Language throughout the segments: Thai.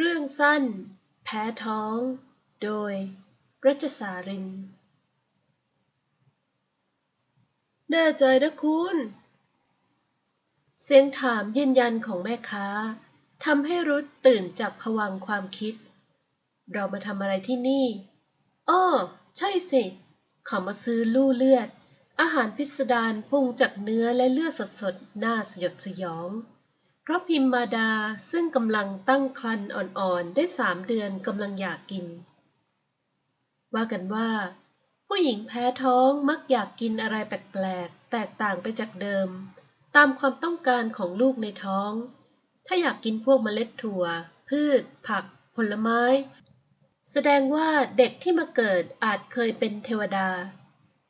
เรื่องสั้น แพ้ท้อง โดย รัชสาริน แน่ใจนะคุณ เสียงถามยืนยันของแม่ค้าทำให้รุธตื่นจากผวังความคิด เรามาทำอะไรที่นี่อ้อใช่สิ เขามาซื้อลู่เลือด อาหารพิสดารปรุงจากเนื้อและเลือดสดๆ น่าสยดสยอง พราะพิมมาดาซึ่งกำลังตั้งครรภ์อ่อนๆ ได้สามเดือนกำลังอยากกิน ว่ากันว่า ผู้หญิงแพ้ท้องมักอยากกินอะไรแปลกๆ แตกต่างไปจากเดิม ตามความต้องการของลูกในท้อง ถ้าอยากกินพวกเมล็ดถั่ว พืช ผัก ผลไม้ แสดงว่าเด็กที่มาเกิดอาจเคยเป็นเทวดา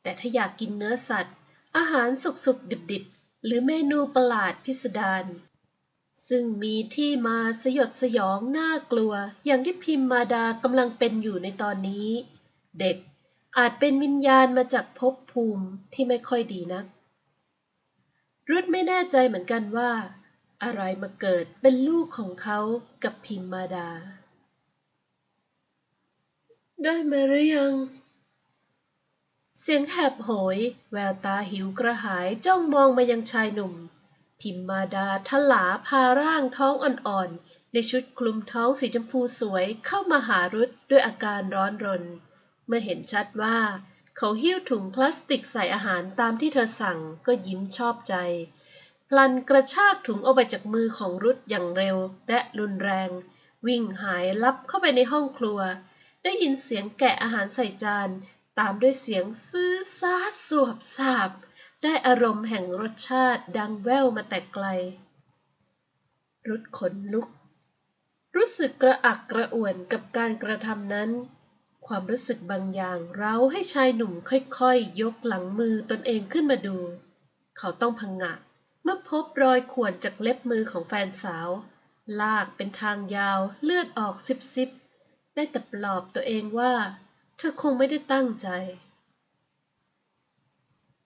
แต่ถ้าอยากกินเนื้อสัตว์ อาหารสุกๆ ดิบๆ หรือเมนูประหลาดพิสดาร ซึ่งมีที่มาสยดสยองน่ากลัว อย่างที่พิมมาดากำลังเป็นอยู่ในตอนนี้ เด็กอาจเป็นวิญญาณมาจากภพภูมิที่ไม่ค่อยดีนัก รุธไม่แน่ใจเหมือนกันว่า อะไรมาเกิดเป็นลูกของเขากับพิมมาดา ได้มาหรือยัง เสียงแหบโหย แววตาหิวกระหายจ้องมองมายังชายหนุ่ม พิมมาดาทลาพาร่างท้องอ่อนๆ ในชุดคลุมท้องสีชมพูสวยเข้ามาหารุธด้วยอาการร้อนรน เมื่อเห็นชัดว่า เขาหิ้วถุงพลาสติกใส่อาหารตามที่เธอสั่งก็ยิ้มชอบใจ พลันกระชากถุงออกไปจากมือของรุธอย่างเร็วและรุนแรง วิ่งหายลับเข้าไปในห้องครัว ได้ยินเสียงแกะอาหารใส่จาน ตามด้วยเสียงซื้อซาดสวบสาบ ได้อารมณ์แห่งรสชาติดังแว่วมาแต่ไกล รุดขนลุก รู้สึกกระอักกระอ่วนกับการกระทำนั้น ความรู้สึกบางอย่างเร้าให้ชายหนุ่มค่อยๆ ยกหลังมือตนเองขึ้นมาดู เขาต้องพังงะเมื่อพบรอยข่วนจากเล็บมือของแฟนสาว ลากเป็นทางยาวเลือดออกซิบๆได้แต่ปลอบตัวเองว่า เธอคงไม่ได้ตั้งใจ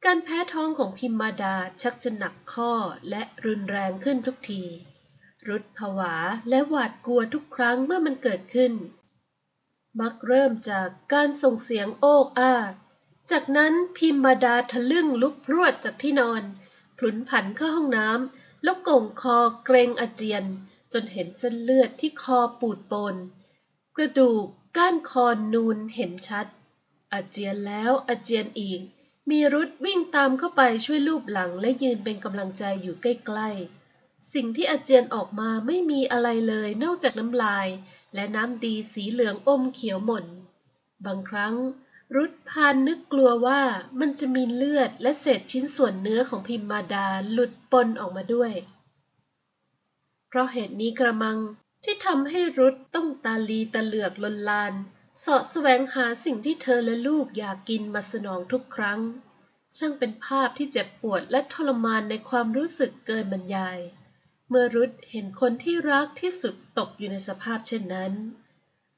การแพ้ท้องของพิมมาดาชักจะหนักข้อและรุนแรงขึ้นทุกที รุดผวาและหวาดกลัวทุกครั้งเมื่อมันเกิดขึ้น มักเริ่มจากการส่งเสียงโอกอ้า จากนั้นพิมมาดาทะลึ่งลุกพรวดจากที่นอนพลุนผันเข้าห้องน้ำแล้วโก่งคอเกรงอาเจียน จนเห็นเส้นเลือดที่คอปูดปน กระดูกก้านคอนูนเห็นชัด อาเจียนแล้วอาเจียนอีก มีรุดวิ่งตามเข้าไปช่วยลูบหลังและยืนเป็นกำลังใจอยู่ใกล้ๆ สิ่งที่อาเจียนออกมาไม่มีอะไรเลยนอกจากน้ำลาย และน้ำดีสีเหลืองอมเขียวหม่น บางครั้ง รุดพานนึกกลัวว่ามันจะมีเลือดและเศษชิ้นส่วนเนื้อของพิมมาดาหลุดปนออกมาด้วย เพราะเหตุนี้กระมังที่ทำให้รุดต้องตาลีตะเหลือกลนลาน สาะแสวงหาสิ่งที่เธอและลูกอยากกินมาสนองทุกครั้ง ช่างเป็นภาพที่เจ็บปวดและทรมานในความรู้สึกเกินบรรยาย เมื่อรุดเห็นคนที่รักที่สุดตกอยู่ในสภาพเช่นนั้น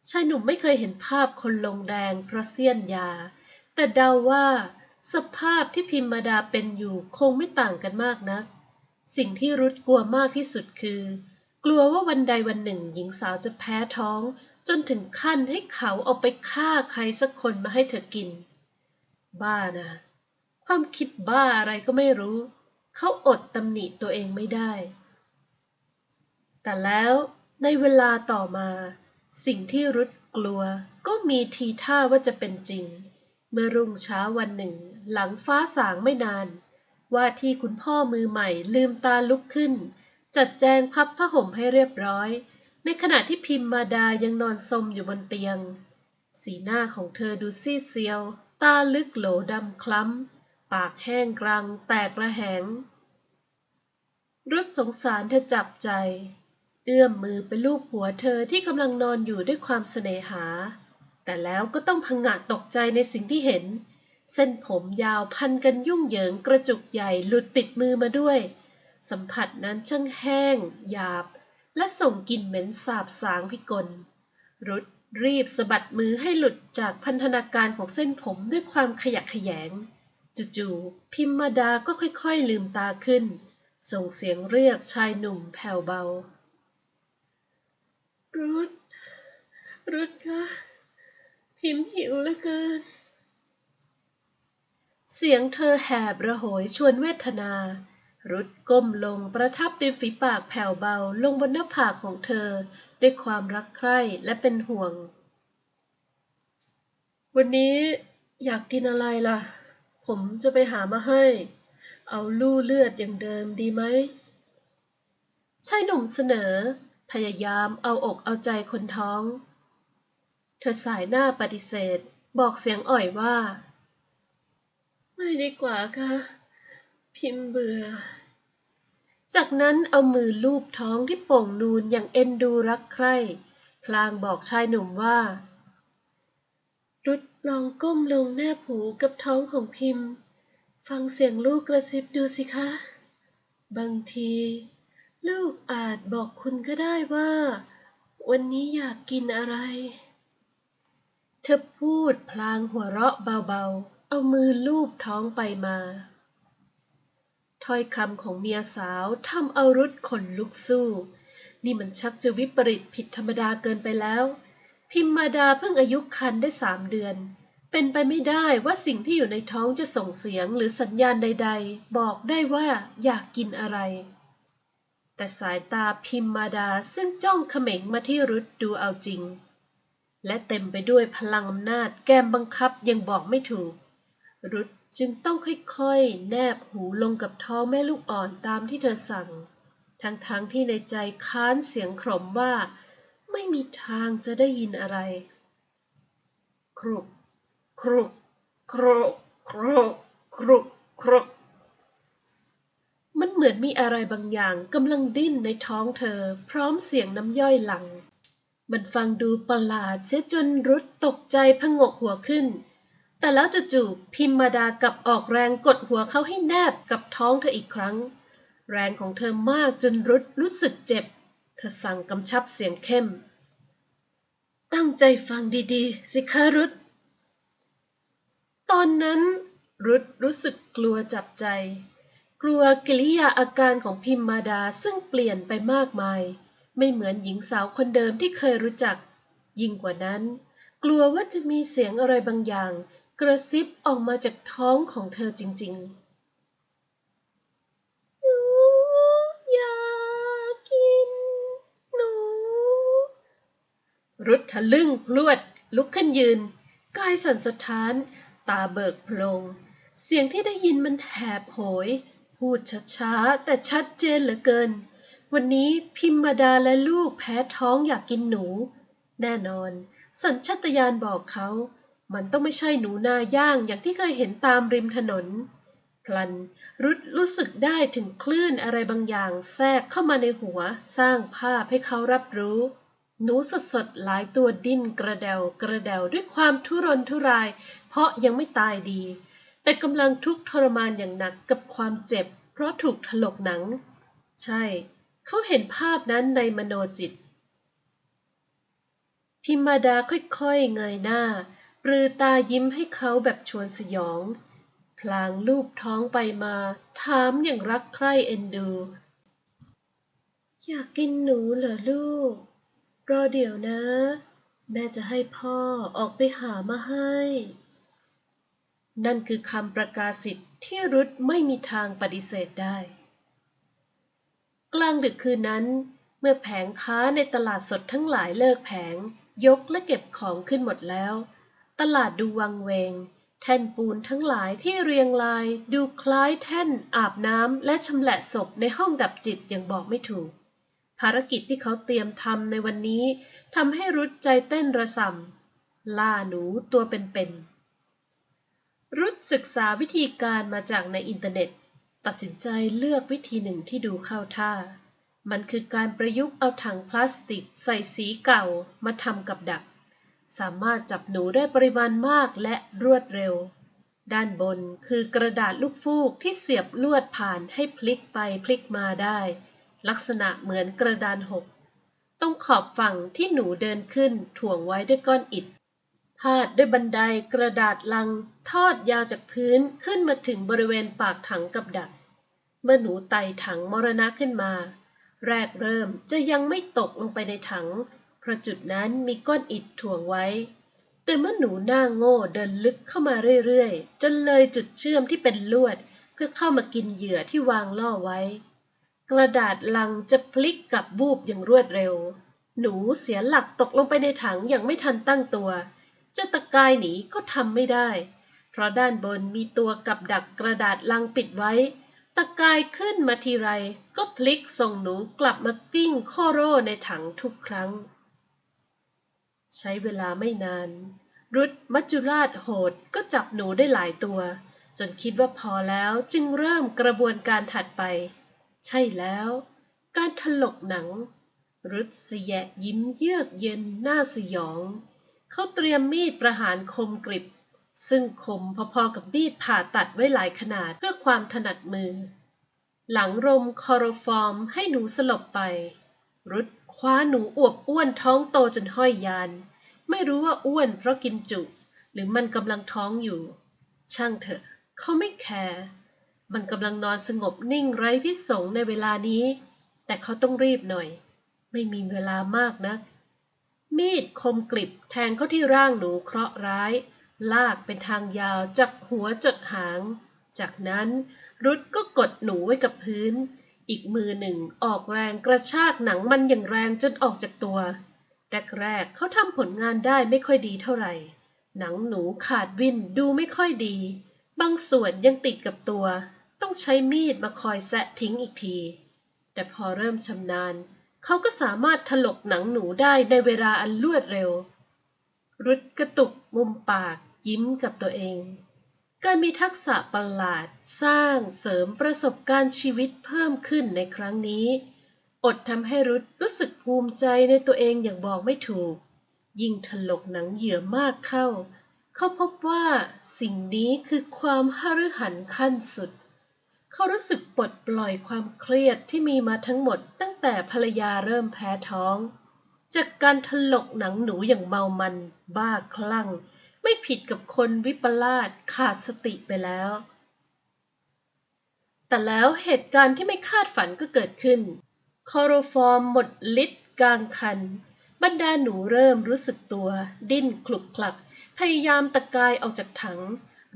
ชายหนุ่มไม่เคยเห็นภาพคนลงแดงเพราะเสี้ยนยา แต่เดาว่า สภาพที่พิมมาดาเป็นอยู่คงไม่ต่างกันมากนัก สิ่งที่รุดกลัวมากที่สุดคือ กลัวว่าวันใดวันหนึ่งหญิงสาวจะแพ้ท้อง จนถึงขั้นให้เขาเอาไปฆ่าใครสักคนมาให้เธอกิน บ้านะ ความคิดบ้าอะไรก็ไม่รู้ เขาอดตำหนิตัวเองไม่ได้ แต่แล้วในเวลาต่อมา สิ่งที่รุดกลัวก็มีทีท่าว่าจะเป็นจริง เมื่อรุ่งเช้าวันหนึ่ง หลังฟ้าสางไม่นาน ว่าที่คุณพ่อมือใหม่ลืมตาลุกขึ้น จัดแจงพับผ้าห่มให้เรียบร้อย ในขณะที่พิมมาดายังนอนสมอยู่บนเตียง สีหน้าของเธอดูซีเซียว ตาลึกโหลดำคล้ำ ปากแห้งกรัง แตกระแหง รุดสงสารเธอจับใจ เอื้อมมือไปลูบหัวเธอที่กำลังนอนอยู่ด้วยความเสน่หา แต่แล้วก็ต้องพังงะตกใจในสิ่งที่เห็น เส้นผมยาวพันกันยุ่งเหยิงกระจุกใหญ่หลุดติดมือมาด้วย สัมผัสนั้นช่างแห้ง หยาบ และส่งกลิ่นเหม็นสาบสางพิกล รุดรีบสะบัดมือให้หลุดจากพันธนาการของเส้นผมด้วยความขยักขยง จู่ๆพิมมาดาก็ค่อยๆลืมตาขึ้น ส่งเสียงเรียกชายหนุ่มแผ่วเบา รุดรุดคะพิมหิวเหลือเกิน เสียงเธอแหบระโหยชวนเวทนา รุดก้มลงประทับริมฝีปากแผ่วเบาลงบนหน้าผากของเธอ ด้วยความรักใคร่และเป็นห่วง วันนี้อยากกินอะไรล่ะ ผมจะไปหามาให้ เอาลู่เลือดอย่างเดิมดีไหมชายหนุ่มเสนอ พยายามเอาอกเอาใจคนท้อง เธอสายหน้าปฏิเสธ บอกเสียงอ่อยว่า ไม่ดีกว่าค่ะ พิมพ์เบื่อ จากนั้นเอามือลูบท้องที่โป่งนูนอย่างเอ็นดูรักใคร่ พลางบอกชายหนุ่มว่า รุดลองก้มลงแนบหูกับท้องของพิมพ์ ฟังเสียงลูกกระซิบดูสิคะ บางที ลูกอาจบอกคุณก็ได้ว่า วันนี้อยากกินอะไร เธอพูดพลางหัวเราะเบาๆ เอามือลูบท้องไปมา ถ้อยคำของเมียสาวทำเอารุดขนลุกสู้ นี่มันชักจะวิปริตผิดธรรมดาเกินไปแล้ว พิมมาดาเพิ่งอายุคันได้สามเดือน เป็นไปไม่ได้ว่าสิ่งที่อยู่ในท้องจะส่งเสียงหรือสัญญาณใด ๆ บอกได้ว่าอยากกินอะไร แต่สายตาพิมมาดาซึ่งจ้องเขม็งมาที่รุดดูเอาจริง และเต็มไปด้วยพลังอำนาจแกมบังคับยังบอกไม่ถูก รุด จึงต้องค่อยๆ แนบหูลงกับท้องแม่ลูกอ่อนตามที่เธอสั่ง ทั้งๆทที่ในใจค้านเสียงขมว่า ไม่มีทางจะได้ยินอะไร ครุก ครุก ครุก ครุก ครุก ครุก มันเหมือนมีอะไรบางอย่างกำลังดิ้นในท้องเธอ พร้อมเสียงน้ำย่อยหลัง มันฟังดูประหลาดเสียจนรุดตกใจพงกหัวขึ้น แต่แล้วจู่ๆพิมมาดากลับออกแรงกดหัวเขาให้แนบกับท้องเธออีกครั้ง แรงของเธอมากจนรุดรู้สึกเจ็บ เธอสั่งกำชับเสียงเข้ม ตั้งใจฟังดีๆ สิคะรุดตอนนั้นรุดรู้สึกกลัวจับใจ กลัวกิริยาอาการของพิมมาดาซึ่งเปลี่ยนไปมากมาย ไม่เหมือนหญิงสาวคนเดิมที่เคยรู้จัก ยิ่งกว่านั้น กลัวว่าจะมีเสียงอะไรบางอย่าง กระซิบออกมาจากท้องของเธอจริงๆหนูอยากกินหนูรุดทะลึ่งพลวด ลุกขึ้นยืน กายสั่นสะท้าน ตาเบิกโพลง เสียงที่ได้ยินมันแหบโหย พูดช้าๆ แต่ชัดเจนเหลือเกิน วันนี้พิมมาดาและลูกแพ้ท้องอยากกินหนู แน่นอน สัญชาตญาณบอกเขา มันต้องไม่ใช่หนูนาย่างอย่างที่เคยเห็นตามริมถนน พลันรุดรู้สึกได้ถึงคลื่นอะไรบางอย่างแทรกเข้ามาในหัวสร้างภาพให้เขารับรู้ หนูสดๆหลายตัวดิ้นกระเดวกระเดวด้วยความทุรนทุราย เพราะยังไม่ตายดี แต่กำลังทุกข์ทรมานอย่างหนักกับความเจ็บ เพราะถูกถลกหนัง ใช่ เขาเห็นภาพนั้นในมโนจิต พิมมาดาค่อยๆเงยหน้า ปรือตายิ้มให้เขาแบบชวนสยอง พลางลูบท้องไปมา ถามอย่างรักใคร่เอ็นดู อยากกินหนูเหรอลูก รอเดี๋ยวนะ แม่จะให้พ่อออกไปหามาให้ นั่นคือคำประกาศสิทธิ์ที่รุธไม่มีทางปฏิเสธได้ กลางดึกคืนนั้นเมื่อแผงค้าในตลาดสดทั้งหลายเลิกแผง ยกและเก็บของขึ้นหมดแล้ว ตลาดดูวังเวง แท่นปูนทั้งหลายที่เรียงรายดูคล้ายแท่นอาบน้ำและชำแหละศพในห้องดับจิตอย่างบอกไม่ถูก ภารกิจที่เขาเตรียมทำในวันนี้ทำให้รุดใจเต้นระส่ำล่าหนูตัวเป็นๆรุดศึกษาวิธีการมาจากในอินเทอร์เน็ต ตัดสินใจเลือกวิธีหนึ่งที่ดูเข้าท่า มันคือการประยุกต์เอาถังพลาสติกใส่สีเก่ามาทำกับดัก สามารถจับหนูได้ปริมาณมากและรวดเร็ว ด้านบนคือกระดาษลูกฟูกที่เสียบลวดผ่านให้พลิกไปพลิกมาได้ ลักษณะเหมือนกระดานหกต้องขอบฝั่งที่หนูเดินขึ้นถ่วงไว้ด้วยก้อนอิฐพาดด้วยบันไดกระดาษลัง ทอดยาวจากพื้นขึ้นมาถึงบริเวณปากถังกับดัก เมื่อหนูไต่ถังมรณะขึ้นมา แรกเริ่มจะยังไม่ตกลงไปในถัง เพราะจุดนั้นมีก้อนอิฐถ่วงไว้ แต่เมื่อหนูหน้าโง่เดินลึกเข้ามาเรื่อยๆ จนเลยจุดเชื่อมที่เป็นลวด เพื่อเข้ามากินเหยื่อที่วางล่อไว้ กระดาษลังจะพลิกกลับบูบอย่างรวดเร็ว หนูเสียหลักตกลงไปในถังอย่างไม่ทันตั้งตัว จะตะกายหนีก็ทำไม่ได้ เพราะด้านบนมีตัวกับดักกระดาษลังปิดไว้ตะกายขึ้นมาทีไรก็พลิกส่งหนูกลับมากิ้งข้อโร่ในถังทุกครั้ง ใช้เวลาไม่นาน รุดมัจจุราชโหดก็จับหนูได้หลายตัว จนคิดว่าพอแล้วจึงเริ่มกระบวนการถัดไป ใช่แล้ว การถลกหนัง รุดเสยะยิ้มเยือกเย็นหน้าสยอง เขาเตรียมมีดประหารคมกริบ ซึ่งคมพอๆกับมีดผ่าตัดไว้หลายขนาดเพื่อความถนัดมือ หลังรมคอโรฟอร์มให้หนูสลบไป รุดคว้าหนูอวบอ้วนท้องโตจนห้อยยาน ไม่รู้ว่าอ้วนเพราะกินจุ หรือมันกำลังท้องอยู่ ช่างเถอะ เขาไม่แคร์มันกำลังนอนสงบนิ่งไร้พิษสงในเวลานี้ แต่เขาต้องรีบหน่อย ไม่มีเวลามากนัก มีดคมกลิบแทงเข้าที่ร่างหนูเคราะห์ร้าย ลากเป็นทางยาวจากหัวจดหาง จากนั้นรุดก็กดหนูไว้กับพื้น อีกมือหนึ่งออกแรงกระชากหนังมันอย่างแรงจนออกจากตัว แรกๆเขาทำผลงานได้ไม่ค่อยดีเท่าไหร่ หนังหนูขาดวินดูไม่ค่อยดี บางส่วนยังติดกับตัว ต้องใช้มีดมาคอยแซะทิ้งอีกที แต่พอเริ่มชำนาญ เขาก็สามารถถลกหนังหนูได้ในเวลาอันรวดเร็ว รุดกระตุกมุมปากยิ้มกับตัวเอง การมีทักษะประหลาดสร้างเสริมประสบการณ์ชีวิตเพิ่มขึ้นในครั้งนี้ อดทำให้รุดรู้สึกภูมิใจในตัวเองอย่างบอกไม่ถูก ยิ่งถลกหนังเหยื่อมากเข้า เขาพบว่าสิ่งนี้คือความหฤหันขั้นสุด เขารู้สึกปลดปล่อยความเครียดที่มีมาทั้งหมดตั้งแต่ภรรยาเริ่มแพ้ท้อง จากการถลกหนังหนูอย่างเมามันบ้าคลั่ง ไม่ผิดกับคนวิปลาสขาดสติไปแล้ว แต่แล้วเหตุการณ์ที่ไม่คาดฝันก็เกิดขึ้น คอโรฟอร์มหมดฤทธิ์กลางคัน บรรดาหนูเริ่มรู้สึกตัว ดิ้นคลุกคลัก พยายามตะกายออกจากถัง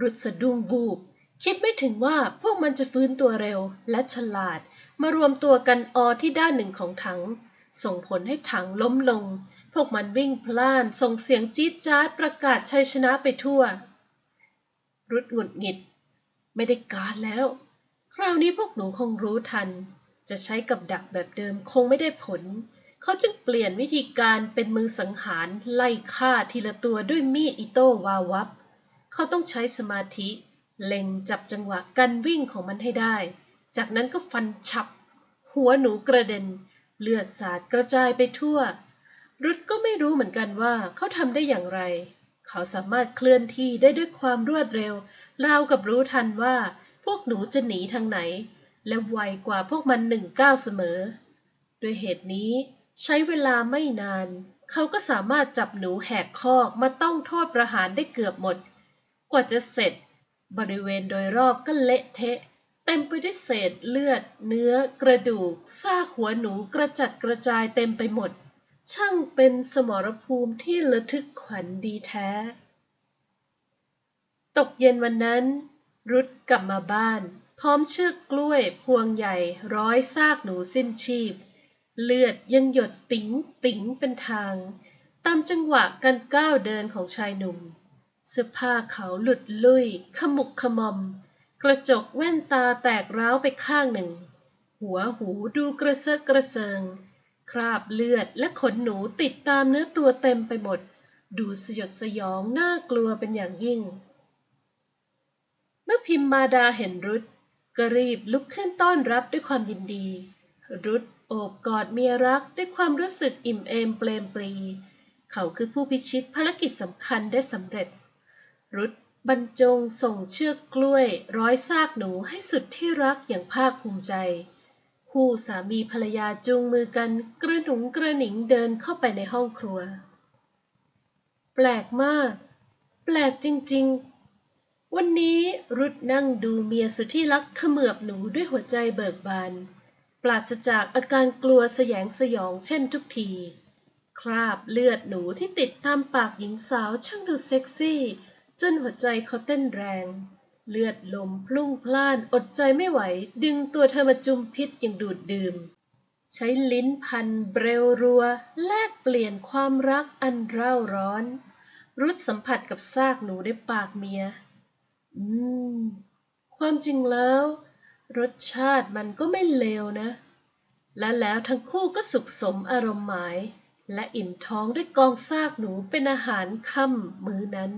รุดสะดุ้งวูบ คิดไม่ถึงว่าพวกมันจะฟื้นตัวเร็วและฉลาด มารวมตัวกันออที่ด้านหนึ่งของถัง ส่งผลให้ถังล้มลง พวกมันวิ่งพล่านส่งเสียงจี๊ดจ๊าดประกาศชัยชนะไปทั่ว รุดหงุดหงิด ไม่ได้การแล้ว คราวนี้พวกหนูคงรู้ทัน จะใช้กับดักแบบเดิมคงไม่ได้ผล เขาจึงเปลี่ยนวิธีการเป็นมือสังหารไล่ฆ่าทีละตัวด้วยมีดอิโต้วาวับ เขาต้องใช้สมาธิ เล็งจับจังหวะการวิ่งของมันให้ได้ จากนั้นก็ฟันฉับ หัวหนูกระเด็น เลือดสาดกระจายไปทั่ว รุดก็ไม่รู้เหมือนกันว่าเขาทำได้อย่างไร เขาสามารถเคลื่อนที่ได้ด้วยความรวดเร็วราวกับรู้ทันว่าพวกหนูจะหนีทางไหน และไวกว่าพวกมันหนึ่งก้าวเสมอ ด้วยเหตุนี้ใช้เวลาไม่นาน เขาก็สามารถจับหนูแหกคอกมาต้องโทษประหารได้เกือบหมด กว่าจะเสร็จ บริเวณโดยรอบก็เละเทะ เต็มไปด้วยเศษเลือด เนื้อ กระดูกซากหัวหนูกระจัดกระจายเต็มไปหมด ช่างเป็นสมรภูมิที่ระทึกขวัญดีแท้ ตกเย็นวันนั้น รุดกลับมาบ้าน พร้อมเชือกกล้วยพวงใหญ่ร้อยซากหนูสิ้นชีพ เลือดยังหยดติ๋งติ๋งเป็นทาง ตามจังหวะการก้าวเดินของชายหนุ่ม เสื้อผ้าเขาหลุดลุ่ย ขมุกขมอม กระจกแว่นตาแตกร้าวไปข้างหนึ่ง หัวหูดูกระเซาะกระเซิง คราบเลือดและขนหนูติดตามเนื้อตัวเต็มไปหมด ดูสยดสยองน่ากลัวเป็นอย่างยิ่ง เมื่อพิมมาดาเห็นรุดก็รีบลุกขึ้นต้อนรับด้วยความยินดี รุดโอบกอดเมียรักด้วยความรู้สึกอิ่มเอมเปลมปรี เขาคือผู้พิชิตภารกิจสำคัญได้สำเร็จ รุดบรรจงส่งเชือกกล้วย ร้อยซากหนูให้สุดที่รักอย่างภาคภูมิใจ คู่สามีภรรยาจูงมือกันกระหนุงกระหนิงเดินเข้าไปในห้องครัว แปลกมาก แปลกจริง ๆ วันนี้รุดนั่งดูเมียสุดที่รักเขมือบหนูด้วยหัวใจเบิกบาน ปราศจากอาการกลัวแสยงสยองเช่นทุกที คราบเลือดหนูที่ติดตามปากหญิงสาวช่างดูเซ็กซี่ จนหัวใจเขาเต้นแรง เลือดลมพลุ่งพล่านอดใจไม่ไหว ดึงตัวเธอมาจุมพิษอย่างดูดดื่ม ใช้ลิ้นพันเบรวรัว แลกเปลี่ยนความรักอันเร่าร้อน รุดสัมผัสกับซากหนูในปากเมีย อืม ความจริงแล้ว รสชาติมันก็ไม่เลวนะ และแล้วทั้งคู่ก็สุขสมอารมณ์หมาย และอิ่มท้องด้วยกองซากหนูเป็นอาหารค่ำมื้อนั้น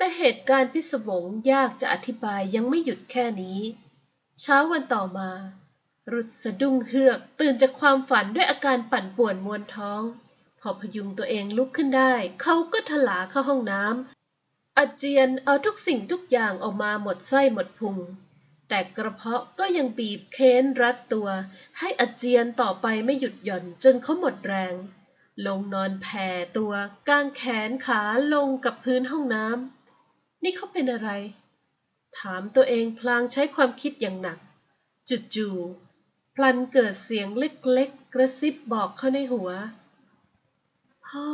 แต่เหตุการณ์พิศวงยากจะอธิบายยังไม่หยุดแค่นี้ เช้าวันต่อมา รุดสะดุ้งเฮือกตื่นจากความฝันด้วยอาการปั่นป่วนมวนท้อง พอพยุงตัวเองลุกขึ้นได้ เขาก็ถลาเข้าห้องน้ำอาเจียนเอาทุกสิ่งทุกอย่างออกมาหมดไส้หมดพุง แต่กระเพาะก็ยังบีบเค้นรัดตัว ให้อาเจียนต่อไปไม่หยุดหย่อนจนเขาหมดแรงลงนอนแผ่ตัวกางแขนขาลงกับพื้นห้องน้ำ นี่เขาเป็นอะไร ถามตัวเองพลางใช้ความคิดอย่างหนัก จู่ๆ พลันเกิดเสียงเล็กๆ กระซิบบอกเข้าในหัว พ่อ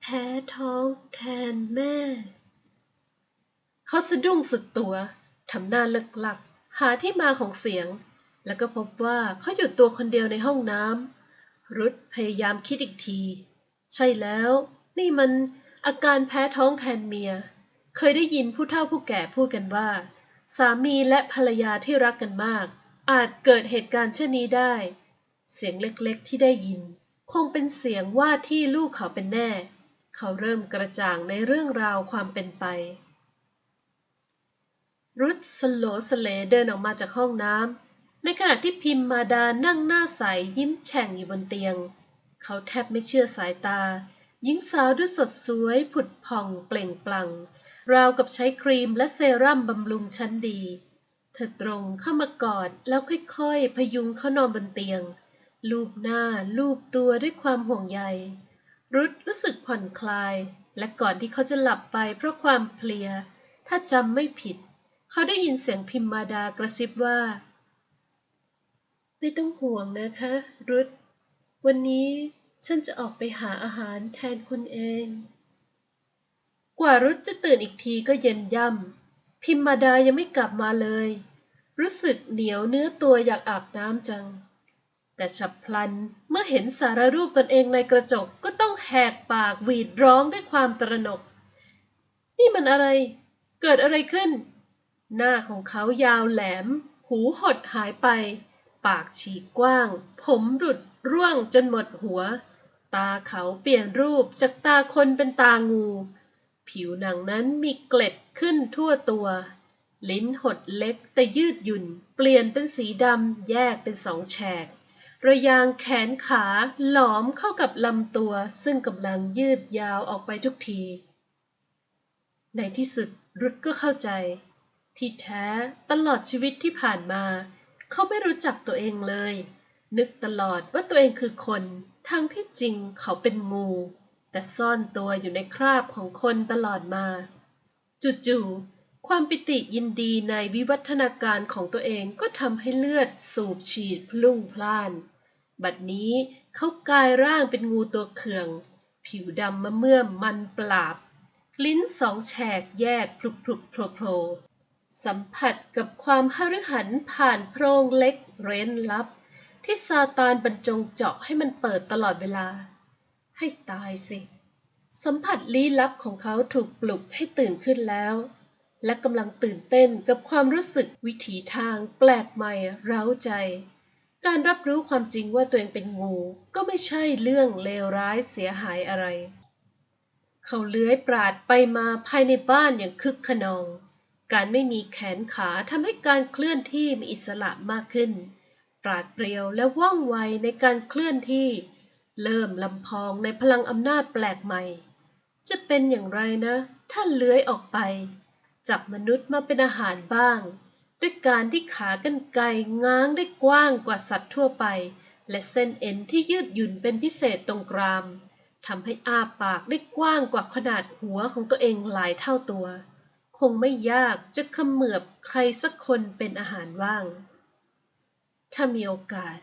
แพ้ท้องแทนแม่ เขาสะดุ้งสุดตัว ทำหน้าเลิกลัก หาที่มาของเสียง แล้วก็พบว่าเขาอยู่ตัวคนเดียวในห้องน้ำ รุดพยายามคิดอีกที ใช่แล้ว นี่มันอาการแพ้ท้องแทนเมีย เคยได้ยินผู้เฒ่าผู้แก่พูดกันว่า สามีและภรรยาที่รักกันมาก อาจเกิดเหตุการณ์เช่นนี้ได้ เสียงเล็กๆที่ได้ยิน คงเป็นเสียงว่าที่ลูกเขาเป็นแน่ เขาเริ่มกระจ่างในเรื่องราวความเป็นไป รุดสโลสเลเดินออกมาจากห้องน้ำในขณะที่พิมมาดานั่งหน้าใสยิ้มแฉ่งอยู่บนเตียง เขาแทบไม่เชื่อสายตา หญิงสาวดูสดสวยผุดผ่องเปล่งปลั่ง ราวกับใช้ครีมและเซรั่มบำรุงชั้นดี เธอตรงเข้ามากอดแล้วค่อยๆ พยุงเขานอนบนเตียง ลูบหน้าลูบตัวด้วยความห่วงใย รุดรู้สึกผ่อนคลาย และก่อนที่เขาจะหลับไปเพราะความเพลีย ถ้าจำไม่ผิด เขาได้ยินเสียงพิมมาดากระซิบว่า ไม่ต้องห่วงนะคะ รุดวันนี้ฉันจะออกไปหาอาหารแทนคุณเอง กว่ารุดจะตื่นอีกทีก็เย็นย่ำ พิมมาดายังไม่กลับมาเลย รู้สึกเหนียวเนื้อตัวอยากอาบน้ำจัง แต่ฉับพลันเมื่อเห็นสารรูปตนเองในกระจกก็ต้องแหกปากหวีดร้องด้วยความตระหนก นี่มันอะไร เกิดอะไรขึ้น หน้าของเขายาวแหลม หูหดหายไป ปากฉีกกว้าง ผมหลุดร่วงจนหมดหัว ตาเขาเปลี่ยนรูปจากตาคนเป็นตางู ผิวหนังนั้นมีเกล็ดขึ้นทั่วตัว ลิ้นหดเล็กแต่ยืดหยุ่น เปลี่ยนเป็นสีดำแยกเป็นสองแฉก ระยางแขนขาหลอมเข้ากับลำตัว ซึ่งกำลังยืดยาวออกไปทุกที ในที่สุดรุดก็เข้าใจ ที่แท้ตลอดชีวิตที่ผ่านมา เขาไม่รู้จักตัวเองเลย นึกตลอดว่าตัวเองคือคน ทั้งที่จริงเขาเป็นงู แต่ซ่อนตัวอยู่ในคราบของคนตลอดมาจู่ๆความปิติยินดีในวิวัฒนาการของตัวเองก็ทำให้เลือดสูบฉีดพลุ่งพล่าน บัดนี้เขากลายร่างเป็นงูตัวเคือง ผิวดำมะเมื่อมมันปราบ ลิ้นสองแฉกแยกพลุกพลุกโผล่โผล่สัมผัสกับความหฤหันผ่านโพรงเล็กเร้นลับ ที่ซาตานบรรจงเจาะให้มันเปิดตลอดเวลา ให้ตายสิ สัมผัสลี้ลับของเขาถูกปลุกให้ตื่นขึ้นแล้ว และกำลังตื่นเต้นกับความรู้สึกวิถีทางแปลกใหม่เร้าใจ การรับรู้ความจริงว่าตัวเองเป็นงูก็ไม่ใช่เรื่องเลวร้ายเสียหายอะไร เขาเลื้อยปราดไปมาภายในบ้านอย่างคึกขนอง การไม่มีแขนขาทำให้การเคลื่อนที่มีอิสระมากขึ้น ปราดเปรียวและว่องไวในการเคลื่อนที่ เริ่มลำพองในพลังอำนาจแปลกใหม่ จะเป็นอย่างไรนะ ถ้าเลื้อยออกไป จับมนุษย์มาเป็นอาหารบ้าง ด้วยการที่ขากรรไกรง้างได้กว้างกว่าสัตว์ทั่วไป และเส้นเอ็นที่ยืดหยุ่นเป็นพิเศษตรงกรามทำให้อ้าปากได้กว้างกว่าขนาดหัวของตัวเองหลายเท่าตัว คงไม่ยากจะเขมือบใครสักคนเป็นอาหารว่าง ถ้ามีโอกาส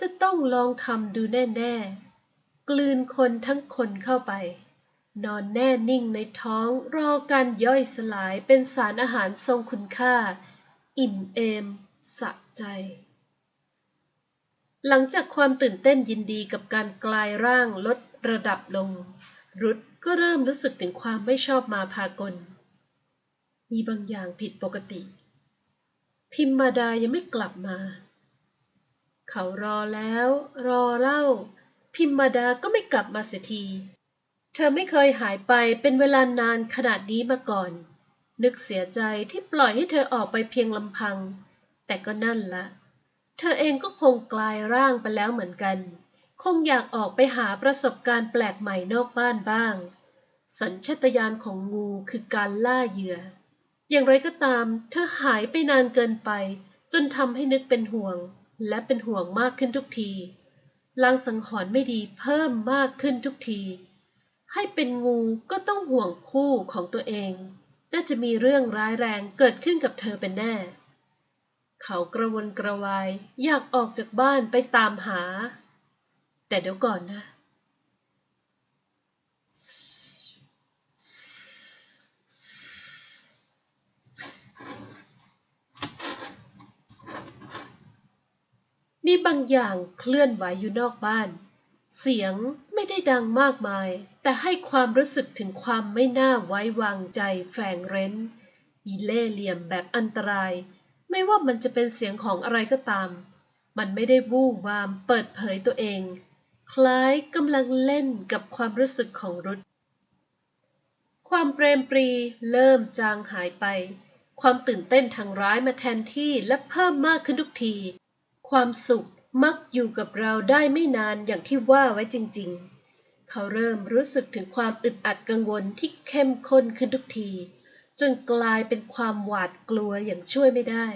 จะต้องลองทำดูแน่ๆ กลืนคนทั้งคนเข้าไป นอนแน่นิ่งในท้องรอการย่อยสลายเป็นสารอาหารทรงคุณค่า อิ่มเอม สะใจ หลังจากความตื่นเต้นยินดีกับการกลายร่างลดระดับลง รุธก็เริ่มรู้สึกถึงความไม่ชอบมาพากล มีบางอย่างผิดปกติ พิมมาดายังไม่กลับมา เขารอแล้ว รอเล่า พิมมาดาก็ไม่กลับมาเสียที เธอไม่เคยหายไปเป็นเวลานานขนาดนี้มาก่อน นึกเสียใจที่ปล่อยให้เธอออกไปเพียงลำพัง แต่ก็นั่นละเธอเองก็คงกลายร่างไปแล้วเหมือนกัน คงอยากออกไปหาประสบการณ์แปลกใหม่นอกบ้านบ้าง สัญชาตญาณของงูคือการล่าเหยื่อ อย่างไรก็ตาม เธอหายไปนานเกินไป จนทำให้นึกเป็นห่วง และเป็นห่วงมากขึ้นทุกที ลางสังหรณ์ไม่ดีเพิ่มมากขึ้นทุกที ให้เป็นงูก็ต้องห่วงคู่ของตัวเอง น่าจะมีเรื่องร้ายแรงเกิดขึ้นกับเธอเป็นแน่ เขากระวนกระวายอยากออกจากบ้านไปตามหา แต่เดี๋ยวก่อนนะ มีบางอย่างเคลื่อนไหวอยู่นอกบ้าน เสียงไม่ได้ดังมากมาย แต่ให้ความรู้สึกถึงความไม่น่าไว้วางใจแฝงเร้น มีเล่ห์เหลี่ยมแบบอันตราย ไม่ว่ามันจะเป็นเสียงของอะไรก็ตาม มันไม่ได้วู่วามเปิดเผยตัวเอง คล้ายกำลังเล่นกับความรู้สึกของรุธความเปรมปรีเริ่มจางหายไป ความตื่นเต้นทางร้ายมาแทนที่และเพิ่มมากขึ้นทุกที ความสุขมักอยู่กับเราได้ไม่นานอย่างที่ว่าไว้จริง ๆ เขาเริ่มรู้สึกถึงความอึดอัดกังวลที่เข้มข้นขึ้นทุกที จนกลายเป็นความหวาดกลัวอย่างช่วยไม่ได้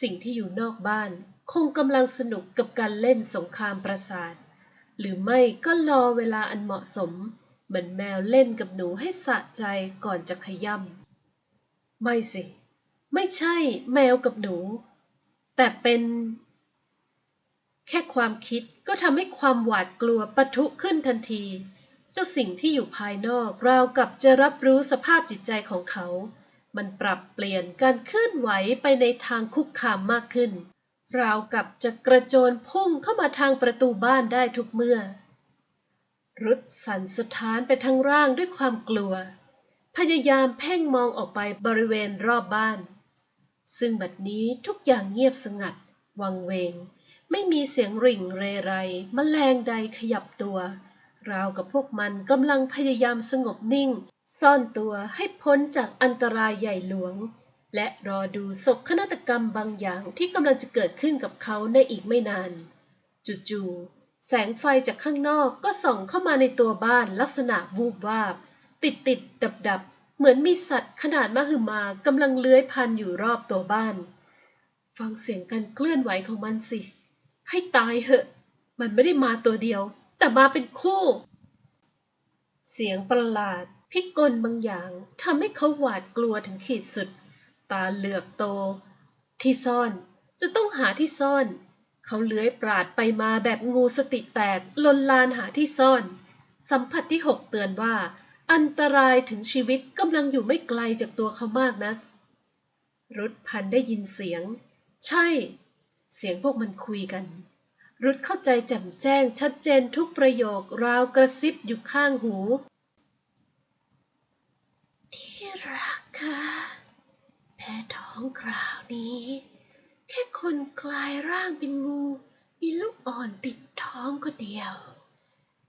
สิ่งที่อยู่นอกบ้านคงกำลังสนุกกับการเล่นสงครามประสาท หรือไม่ก็รอเวลาอันเหมาะสม เหมือนแมวเล่นกับหนูให้สะใจก่อนจะขย่ำไม่สิ ไม่ใช่แมวกับหนู แต่เป็น แค่ความคิดก็ทำให้ความหวาดกลัวปะทุขึ้นทันที เจ้าสิ่งที่อยู่ภายนอกราวกับจะรับรู้สภาพจิตใจของเขา มันปรับเปลี่ยนการเคลื่อนไหวไปในทางคุกคามมากขึ้น ราวกับจะกระโจนพุ่งเข้ามาทางประตูบ้านได้ทุกเมื่อ รุดสั่นสะท้านไปทั้งร่างด้วยความกลัว พยายามเพ่งมองออกไปบริเวณรอบบ้าน ซึ่งบัดนี้ทุกอย่างเงียบสงัด วังเวง ไม่มีเสียงริ่งเรไรมแมลงใดขยับตัว ราวกับพวกมันกำลังพยายามสงบนิ่ง ซ่อนตัวให้พ้นจากอันตรายใหญ่หลวง และรอดูศกนาฏกรรมบางอย่างที่กำลังจะเกิดขึ้นกับเขาในอีกไม่นาน จู่ๆแสงไฟจากข้างนอกก็ส่องเข้ามาในตัวบ้านลักษณะวูบวาบ ติดติดดับดับ เหมือนมีสัตว์ขนาดมหึมากำลังเลื้อยพันอยู่รอบตัวบ้าน ฟังเสียงการเคลื่อนไหวของมันสิ ให้ตายเหอะ มันไม่ได้มาตัวเดียว แต่มาเป็นคู่ เสียงประหลาดพิกลบางอย่างทำให้เขาหวาดกลัวถึงขีดสุด ตาเหลือกโต ที่ซ่อนจะต้องหาที่ซ่อน เขาเลื้อยปราดไปมาแบบงูสติแตกลนลานหาที่ซ่อน สัมผัสที่หกเตือนว่า อันตรายถึงชีวิตกำลังอยู่ไม่ไกลจากตัวเขามากนะักรุดพันได้ยินเสียง ใช่ เสียงพวกมันคุยกัน รุดเข้าใจแจ่มแจ้งชัดเจนทุกประโยคราวกระซิบอยู่ข้างหู ที่รักค่ะแพ้ท้องคราวนี้ แค่คนกลายร่างเป็นงู มีลูกอ่อนติดท้องก็เดียว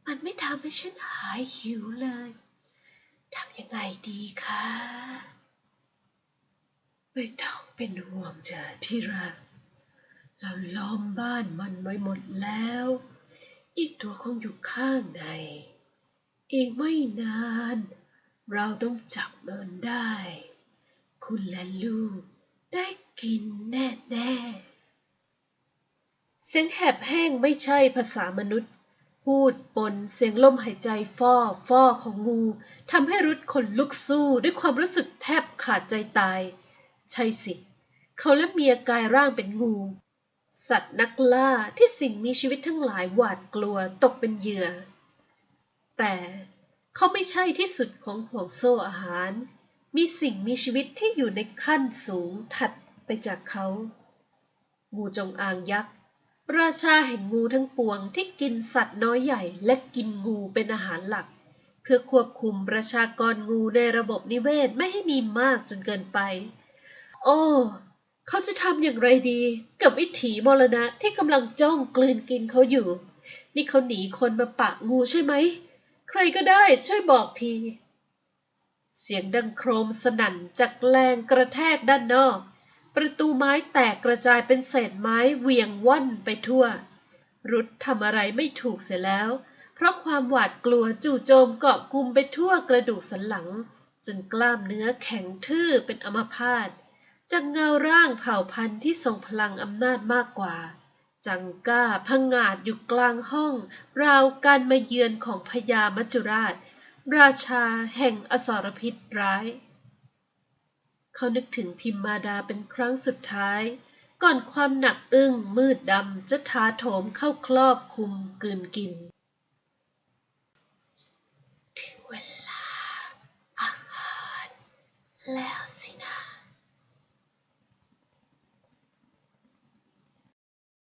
มันไม่ทำให้ฉันหายหิวเลย ทำยังไงดีคะ ไม่ต้องเป็นห่วงจ้ะที่รัก เราล้อมบ้านมันไว้หมดแล้ว อีกตัวคงอยู่ข้างใน อีกไม่นาน เราต้องจับมันได้ คุณและลูกได้กินแน่ ๆ เสียงแหบแห้งไม่ใช่ภาษามนุษย์ พูดปนเสียงลมหายใจฟ่อฟ่อของงูทำให้รุดขนลุกสู้ด้วยความรู้สึกแทบขาดใจตาย ใช่สิ เขาและเมียกายร่างเป็นงู สัตว์นักล่าที่สิ่งมีชีวิตทั้งหลายหวาดกลัวตกเป็นเหยื่อ แต่เขาไม่ใช่ที่สุดของห่วงโซ่อาหาร มีสิ่งมีชีวิตที่อยู่ในขั้นสูงถัดไปจากเขา งูจงอางยักษ์ ราชาแห่งงูทั้งปวงที่กินสัตว์น้อยใหญ่และกินงูเป็นอาหารหลัก เพื่อควบคุมประชากรงูในระบบนิเวศไม่ให้มีมากจนเกินไป โอ้เขาจะทำอย่างไรดี กับวิถีมรณะที่กำลังจ้องกลืนกินเขาอยู่ นี่เขาหนีคนมาปะงูใช่ไหม ใครก็ได้ช่วยบอกที เสียงดังโครมสนั่นจากแรงกระแทกด้านนอก ประตูไม้แตกกระจายเป็นเศษไม้เวียงว่อนไปทั่ว รุดทำอะไรไม่ถูกเสียแล้ว เพราะความหวาดกลัวจู่โจมเกาะกลุ่มไปทั่วกระดูกสันหลัง จนกล้ามเนื้อแข็งทื่อเป็นอัมพาตจากเงาร่างเผ่าพันธุ์ที่ทรงพลังอำนาจมากกว่า จังก้าพังงาดอยู่กลางห้อง ราวการมาเยือนของพญามัจจุราช ราชาแห่งอสรพิษร้าย เขานึกถึงพิมมาดาเป็นครั้งสุดท้าย ก่อนความหนักอึ้งมืดดำจะท้าโถมเข้าครอบคุมกลืนกิน ถึงเวลาอาหารแล้วสินะ